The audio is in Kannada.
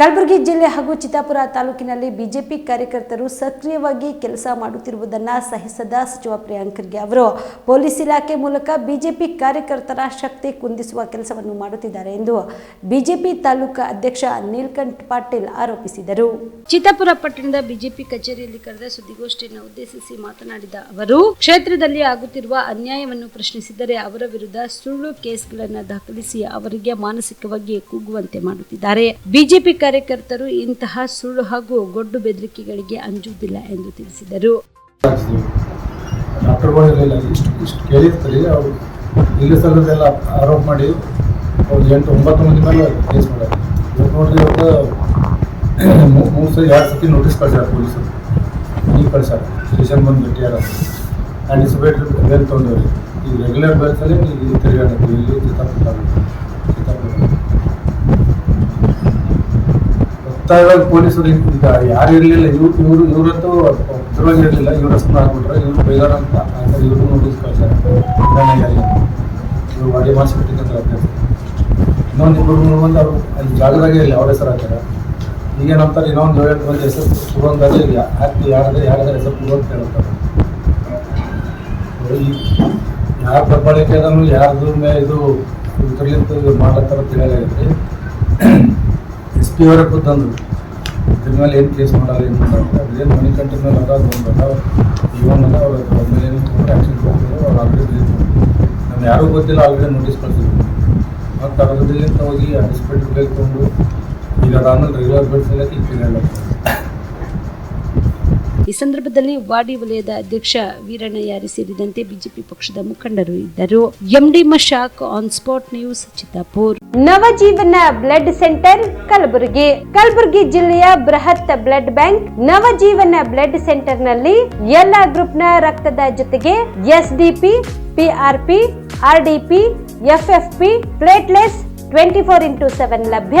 ಕಲಬುರಗಿ ಜಿಲ್ಲೆ ಹಾಗೂ ಚಿತ್ತಾಪುರ ತಾಲೂಕಿನಲ್ಲಿ ಬಿಜೆಪಿ ಕಾರ್ಯಕರ್ತರು ಸಕ್ರಿಯವಾಗಿ ಕೆಲಸ ಮಾಡುತ್ತಿರುವುದನ್ನು ಸಹಿಸದ ಸಚಿವ ಪ್ರಿಯಾಂಕ್ ಖರ್ಗೆ ಅವರು. ಪೊಲೀಸ್ ಇಲಾಖೆ ಮೂಲಕ ಬಿಜೆಪಿ ಕಾರ್ಯಕರ್ತರ ಶಕ್ತಿ ಕುಂದಿಸುವ ಕೆಲಸವನ್ನು ಮಾಡುತ್ತಿದ್ದಾರೆ ಎಂದು ಬಿಜೆಪಿ ತಾಲೂಕಾ ಅಧ್ಯಕ್ಷ ನೀಲ್ಕಂಠ್ ಪಾಟೀಲ್ ಆರೋಪಿಸಿದರು. ಚಿತ್ತಾಪುರ ಪಟ್ಟಣದ ಬಿಜೆಪಿ ಕಚೇರಿಯಲ್ಲಿ ಕರೆದ ಸುದ್ದಿಗೋಷ್ಠಿಯನ್ನು ಉದ್ದೇಶಿಸಿ ಮಾತನಾಡಿದ ಅವರು, ಕ್ಷೇತ್ರದಲ್ಲಿ ಆಗುತ್ತಿರುವ ಅನ್ಯಾಯವನ್ನು ಪ್ರಶ್ನಿಸಿದರೆ ಅವರ ವಿರುದ್ಧ ಸುಳ್ಳು ಕೇಸ್ಗಳನ್ನು ದಾಖಲಿಸಿ ಅವರಿಗೆ ಮಾನಸಿಕವಾಗಿ ಕುಗ್ಗುವಂತೆ ಮಾಡುತ್ತಿದ್ದಾರೆ. ಬಿಜೆಪಿ ಕಾರ್ಯಕರ್ತರು ಇಂತಹ ಸುಳ್ಳು ಹಾಗೂ ಗೊಡ್ಡು ಬೆದರಿಕೆಗಳಿಗೆ ಅಂಜುವುದಿಲ್ಲ ಎಂದು ತಿಳಿಸಿದರು. ಆರೋಪ ಮಾಡಿ ಎಂಟು, ಒಂಬತ್ತು ಮಂದಿ ಮೇಲೆ ಕೇಸ್ ಮಾಡ್ಯಾರ ಇವತ್ತು ನೋಡ್ರಿ ಇವತ್ತು ಮೂ- ಮೂರು ಸಲ ಎರಡು ಸತಿ ನೋಟಿಸ್ ಕಳ್ಸ್ಯಾರ ಪೊಲೀಸರು. ಈಗ ಕಳ್ಸ್ಯಾರ. ಸ್ಟೇಷನ್ ಬಂದು ಭೇಟಿಯಾರ ಆ್ಯಂಟಿಸಿಪೇಟೆಡ್ ಬೇಲ್ ತೊಗೊಂಡವ್ರಿ. ಈಗ ರೆಗ್ಯುಲರ್ ಬೇಲ್ಸಲ್ಲಿ ಈಗ ಇಲ್ಲಿ ತಾಲೂಕು, ಚಿತ್ತಾಪುರ ಗೊತ್ತಾದಾಗ ಪೊಲೀಸರು ಈಗ ಯಾರು ಇರಲಿಲ್ಲ, ಇವ್ರು, ಇವರು, ಇವರಂತೂ ಉತ್ತರವಾಗಿ ಇರಲಿಲ್ಲ. ಇವ್ರ ಸುಮ್ಮನೆ ಹಾಕ್ಬಿಟ್ರೆ, ಇವ್ರು ಬೇಗಾರ ಅಂತ. ಇವರು ನೋಟಿಸ್ ಕಳ್ಸಾರೆ. ಇವ್ರು ವಾಡಿ ಮಾಡಿಸ್ಬಿಟ್ಟಿದ್ದಂತ ಇನ್ನೊಂದು ಇಬ್ಬರು, ಮೂರು ಮಂದಿ ಅವರು ಅಲ್ಲಿ ಜಾಗದಾಗೆ ಇಲ್ಲ, ಅವ್ರ ಹೆಸರು ಹಾಕ್ಯಾರ. ಈಗೇನಂತಾರೆ ಇನ್ನೊಂದು ಏಳೆಂಟು ಹೆಸರು ಇಲ್ಲ. ಹಾಕಿ ಯಾರದ ಯಾರದ ಹೆಸರು ಕೊಡು ಅಂತ ಯಾರ ಪ್ರಬಳಕೆ ಅದನ್ನು ಯಾರ್ದು ಮೇ ಇದು ಇದ್ರಲ್ಲಿ ಮಾಡ್ಲತ್ತಾರ ತಿಳಿಯಲಾಗೈತಿ ಪಿ ತಂದರು. ಇದ್ರ ಮೇಲೆ ಏನು ಕೇಸ್ ಮಾಡಲ್ಲ, ಏನು ಮಾಡಲ್ಲ ಅದೇನು ಮನಿ ಕಂಟ್ರಿ ಮೇಲೆ ಅದ ಒಂದು ಇವನ್ನೆಲ್ಲ ಅವ್ರ ಮೇಲೆ ಏನು ಆ್ಯಕ್ಷನ್ ಕೊಡ್ತಿದ್ರು ಅವ್ರು ಆಲ್ರೆಡಿ ನಮ್ಮ ಯಾರಿಗೂ ಗೊತ್ತಿಲ್ಲ ಆಲ್ರೆಡಿ ನೋಟಿಸ್ ಕಳ್ಸಿದ್ರು ಮತ್ತು ಅದ್ರದಿಂದ ಹೋಗಿ ಹಾಸ್ಪಿಟ್ಲ್ಗೆ ತೊಗೊಂಡು ಈಗ ಅದಾದ್ಮೇಲೆ ರೆಗ್ಯುಲರ್ ಬೆಡ್ ಸಲಕ್ಕೆ ಈಗ ತಿಳಿಯಲ್ಲ ಈ ಸಂದರ್ಭದಲ್ಲಿ ವಾಡಿ ವಲಯದ ಅಧ್ಯಕ್ಷ ವೀರಣ್ಣಯ್ಯಾರಿ ಸೇರಿದಂತೆ ಬಿಜೆಪಿ ಪಕ್ಷದ ಮುಖಂಡರು ಇದ್ದರು. MD Mashak on spot news Chittapur. Navajeevana blood centre, Kalaburagi. Kalaburagi ಜಿಲ್ಲೆಯ ಬೃಹತ್ ಬ್ಲಡ್ ಬ್ಯಾಂಕ್ ನವಜೀವನ ಬ್ಲಡ್ ಸೆಂಟರ್ನಲ್ಲಿ ಎಲ್ಲಾ ನ ರಕ್ತದ ಜೊತೆಗೆ SDP, PRP, RDP, FFP, platelets, twenty four into seven ಲಭ್ಯ.